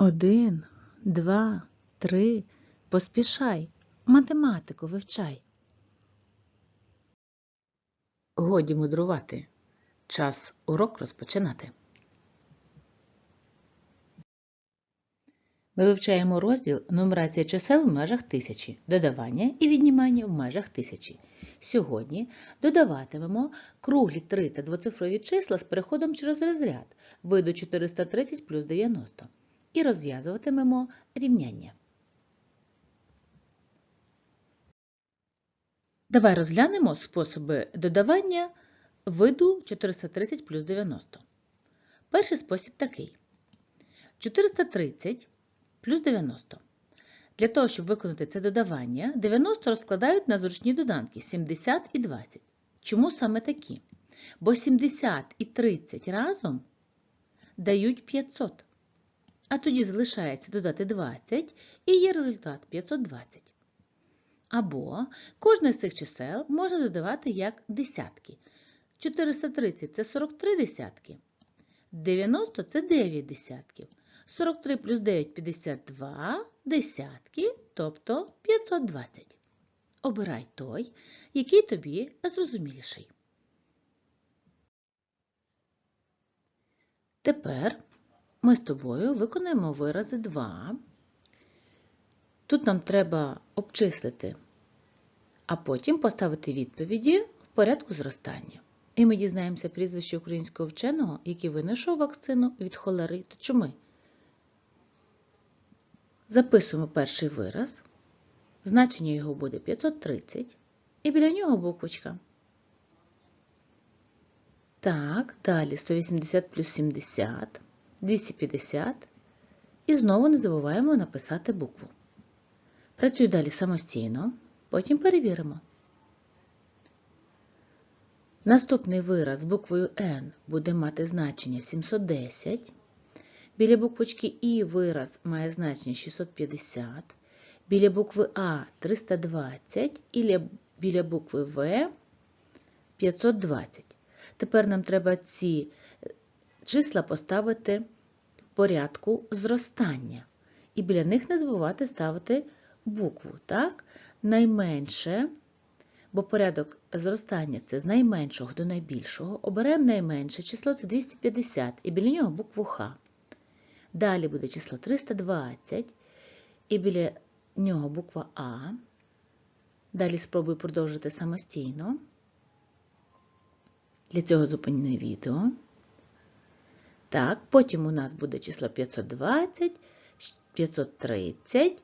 Один, два, три. Поспішай. Математику вивчай. Годі мудрувати. Час урок розпочинати. Ми вивчаємо розділ нумерація чисел в межах тисячі, додавання і віднімання в межах тисячі. Сьогодні додаватимемо круглі 3 та двоцифрові числа з переходом через розряд виду 430 плюс 90 і розв'язуватимемо рівняння. Давай розглянемо способи додавання виду 430 плюс 90. Перший спосіб такий. 430 плюс 90. Для того, щоб виконати це додавання, 90 розкладають на зручні доданки 70 і 20. Чому саме такі? Бо 70 і 30 разом дають 500. А тоді залишається додати 20 і є результат 520. Або кожне з цих чисел можна додавати як десятки. 430 це 43 десятки. 90 це 9 десятків. 43 плюс 9 – 52 десятки, тобто 520. Обирай той, який тобі зрозуміліший. Тепер ми з тобою виконуємо вирази 2. Тут нам треба обчислити, а потім поставити відповіді в порядку зростання. І ми дізнаємося прізвище українського вченого, який винайшов вакцину від холери та чуми. Записуємо перший вираз. Значення його буде 530, і біля нього буквочка. Так, далі 180 плюс 70, 250. І знову не забуваємо написати букву. Працюй далі самостійно, потім перевіримо. Наступний вираз з буквою N буде мати значення 710. Біля буквочки І вираз має значення 650. Біля букви А 320 і біля букви В 520. Тепер нам треба ці числа поставити в порядку зростання. І біля них не забувати ставити букву. так? Найменше, бо порядок зростання це з найменшого до найбільшого. Оберемо найменше число це 250 і біля нього букву Х. Далі буде число 320 і біля нього буква А. Далі спробуй продовжити самостійно. Для цього зупиняне відео. Так, потім у нас буде число 520, 530,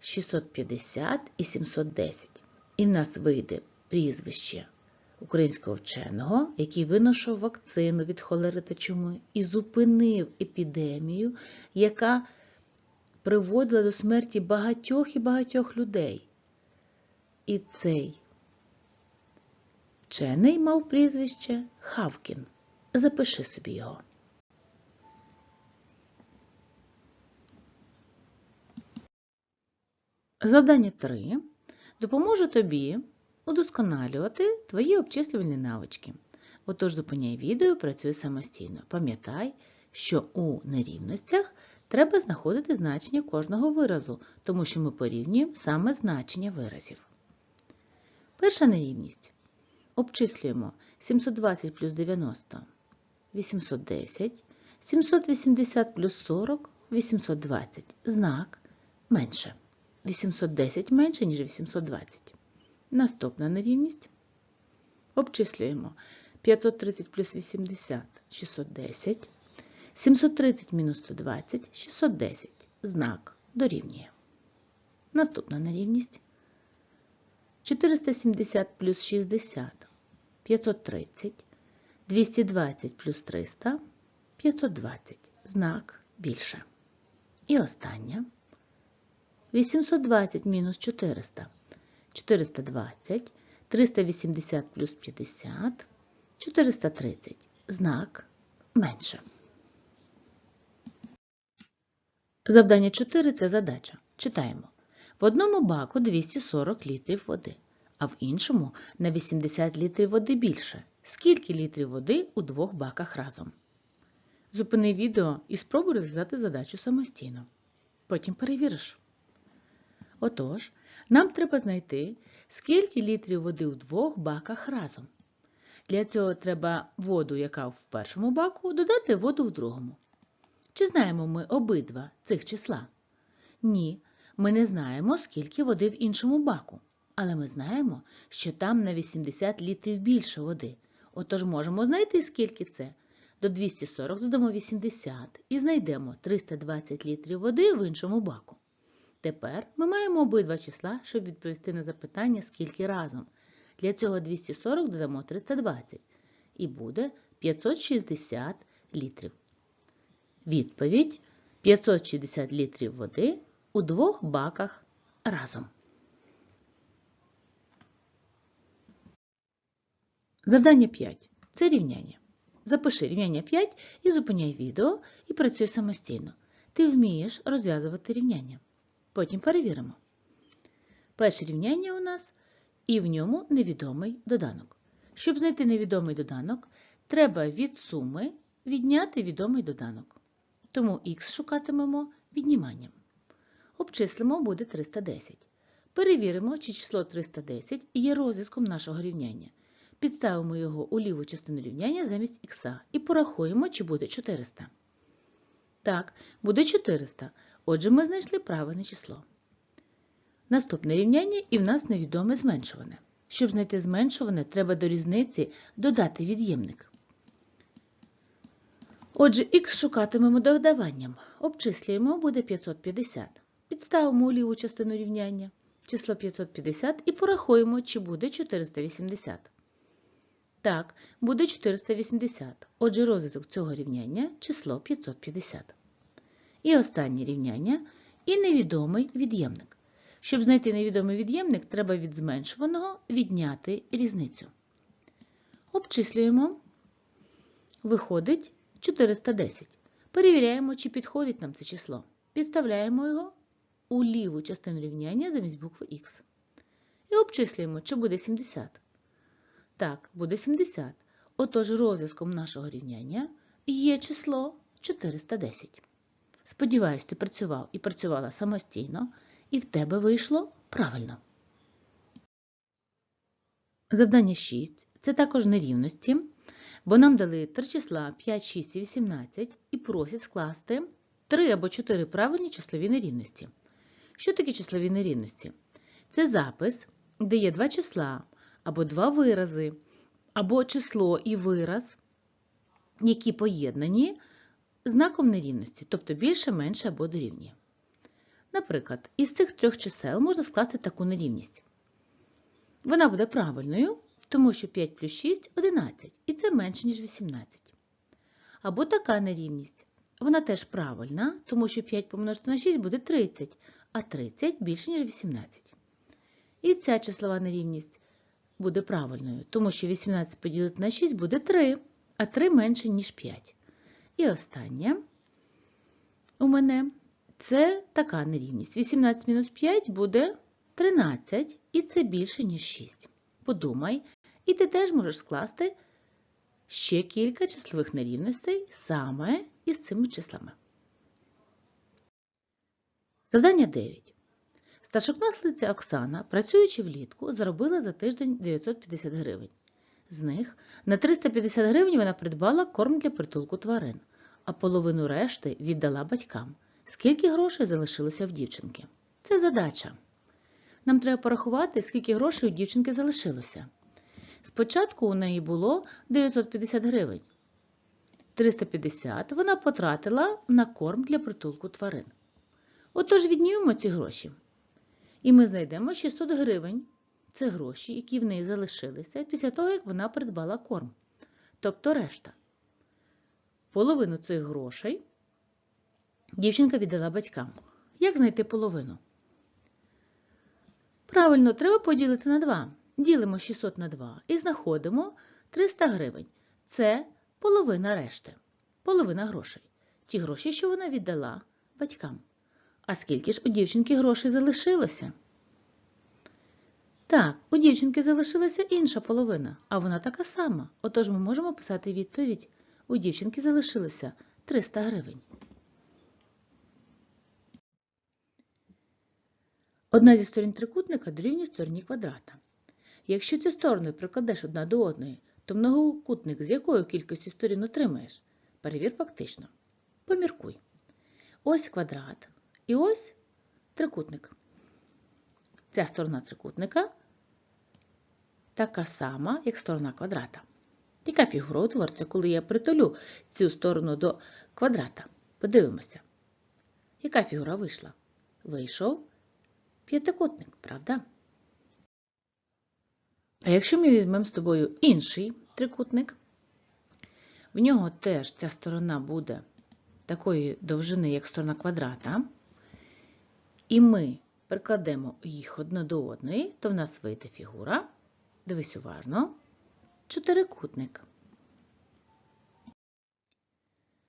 650 і 710. І в нас вийде прізвище українського вченого, який винайшов вакцину від холери та чуми і зупинив епідемію, яка приводила до смерті багатьох і багатьох людей. І цей вчений мав прізвище Хавкін. Запиши собі його. Завдання 3 допоможе тобі удосконалювати твої обчислювальні навички. Отож, зупиняй відео, працюй самостійно. Пам'ятай, що у нерівностях треба знаходити значення кожного виразу, тому що ми порівнюємо саме значення виразів. Перша нерівність. Обчислюємо 720 плюс 90 810, 780 плюс 40 820. Знак менше. 810 менше, ніж 820. Наступна нерівність. Обчислюємо 530 плюс 80 610. 730 мінус 120 610. Знак дорівнює. Наступна нерівність. 470 плюс 60 530. 220 плюс 300 520. Знак більше. І остання. 820 мінус 400 420, 380 плюс 50, 430. Знак менше. Завдання 4 це задача. Читаємо. В одному баку 240 літрів води, а в іншому на 80 літрів води більше. Скільки літрів води у двох баках разом? Зупини відео і спробуй розв'язати задачу самостійно. Потім перевіриш. Отож, нам треба знайти, скільки літрів води в двох баках разом. Для цього треба воду, яка в першому баку, додати воду в другому. Чи знаємо ми обидва цих числа? Ні, ми не знаємо, скільки води в іншому баку, але ми знаємо, що там на 80 літрів більше води. Отож можемо знайти, скільки це. До 240 додамо 80 і знайдемо 320 літрів води в іншому баку. Тепер ми маємо обидва числа, щоб відповісти на запитання, скільки разом. Для цього 240 додамо 320 і буде 560 літрів. Відповідь 560 літрів води у двох баках разом. Завдання 5. Це рівняння. Запиши рівняння 5 і зупиняй відео і працюй самостійно. Ти вмієш розв'язувати рівняння. Потім перевіримо. Перше рівняння у нас і в ньому невідомий доданок. Щоб знайти невідомий доданок, треба від суми відняти відомий доданок. Тому х шукатимемо відніманням. Обчислимо буде 310. Перевіримо, чи число 310 є розв'язком нашого рівняння. Підставимо його у ліву частину рівняння замість х і порахуємо, чи буде 400. Так, буде 400. Отже, ми знайшли правильне число. Наступне рівняння і в нас невідоме зменшуване. Щоб знайти зменшуване, треба до різниці додати від'ємник. Отже, х шукатимемо додаванням. Обчислюємо, буде 550. Підставимо у ліву частину рівняння число 550 і порахуємо, чи буде 480. Так, буде 480. Отже, розв'язок цього рівняння число 550. І останнє рівняння і невідомий від'ємник. Щоб знайти невідомий від'ємник, треба від зменшуваного відняти різницю. Обчислюємо. Виходить 410. Перевіряємо, чи підходить нам це число. Підставляємо його у ліву частину рівняння замість букви Х. І обчислюємо, чи буде 70. Так, буде 70. Отож, розв'язком нашого рівняння є число 410. Сподіваюсь, ти працював і працювала самостійно, і в тебе вийшло правильно. Завдання 6 це також нерівності, бо нам дали три числа 5, 6 і 18 і просять скласти 3 або 4 правильні числові нерівності. Що таке числові нерівності? Це запис, де є два числа або два вирази, або число і вираз, які поєднані знаком нерівності, тобто більше, менше або дорівнює. Наприклад, із цих трьох чисел можна скласти таку нерівність. Вона буде правильною, тому що 5 плюс 6 – 11, і це менше, ніж 18. Або така нерівність. Вона теж правильна, тому що 5 помножити на 6 буде 30, а 30 більше, ніж 18. І ця числова нерівність буде правильною, тому що 18 поділити на 6 буде 3, а 3 менше, ніж 5. І останнє у мене це така нерівність. 18 мінус 5 буде 13, і це більше, ніж 6. Подумай, і ти теж можеш скласти ще кілька числових нерівностей саме із цими числами. Завдання 9. Старшокласниця Оксана, працюючи влітку, заробила за тиждень 950 гривень. З них на 350 гривень вона придбала корм для притулку тварин, а половину решти віддала батькам. Скільки грошей залишилося в дівчинки? Це задача. Нам треба порахувати, скільки грошей у дівчинки залишилося. Спочатку у неї було 950 гривень. 350 вона потратила на корм для притулку тварин. Отож віднімемо ці гроші. І ми знайдемо 600 гривень. Це гроші, які в неї залишилися після того, як вона придбала корм. Тобто решта. Половину цих грошей дівчинка віддала батькам. Як знайти половину? Правильно, треба поділити на 2. Ділимо 600 на 2 і знаходимо 300 гривень. Це половина решти. Половина грошей. Ті гроші, що вона віддала батькам. А скільки ж у дівчинки грошей залишилося? Так, у дівчинки залишилася інша половина, а вона така сама. Отож ми можемо писати відповідь. У дівчинки залишилося 300 гривень. Одна зі сторін трикутника дорівнює стороні квадрата. Якщо ці сторони прикладеш одна до одної, то многокутник з якою кількістю сторін отримаєш? Перевір фактично. Поміркуй. Ось квадрат і ось трикутник. Ця сторона трикутника така сама, як сторона квадрата. Яка фігура утвориться, коли я притулю цю сторону до квадрата? Подивимося. Яка фігура вийшла? Вийшов п'ятикутник, правда? А якщо ми візьмемо з тобою інший трикутник, в нього теж ця сторона буде такої довжини, як сторона квадрата, і ми прикладемо їх одна до одної, то в нас вийде фігура. Дивись уважно. Чотирикутник.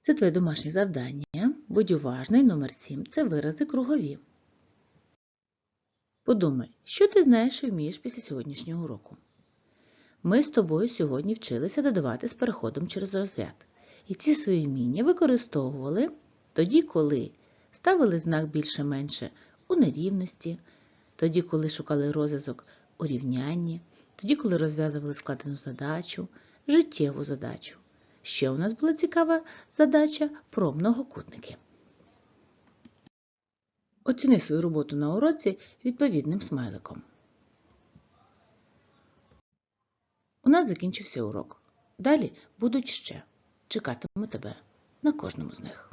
Це твоє домашнє завдання. Будь уважний, номер 7 це вирази кругові. Подумай, що ти знаєш і вмієш після сьогоднішнього уроку. Ми з тобою сьогодні вчилися додавати з переходом через розряд. І ці свої вміння використовували тоді, коли ставили знак більше-менше у нерівності, тоді, коли шукали розв'язок у рівнянні, тоді, коли розв'язували складену задачу, життєву задачу. Ще у нас була цікава задача про многокутники. Оціни свою роботу на уроці відповідним смайликом. У нас закінчився урок. Далі будуть ще. Чекатиму тебе на кожному з них.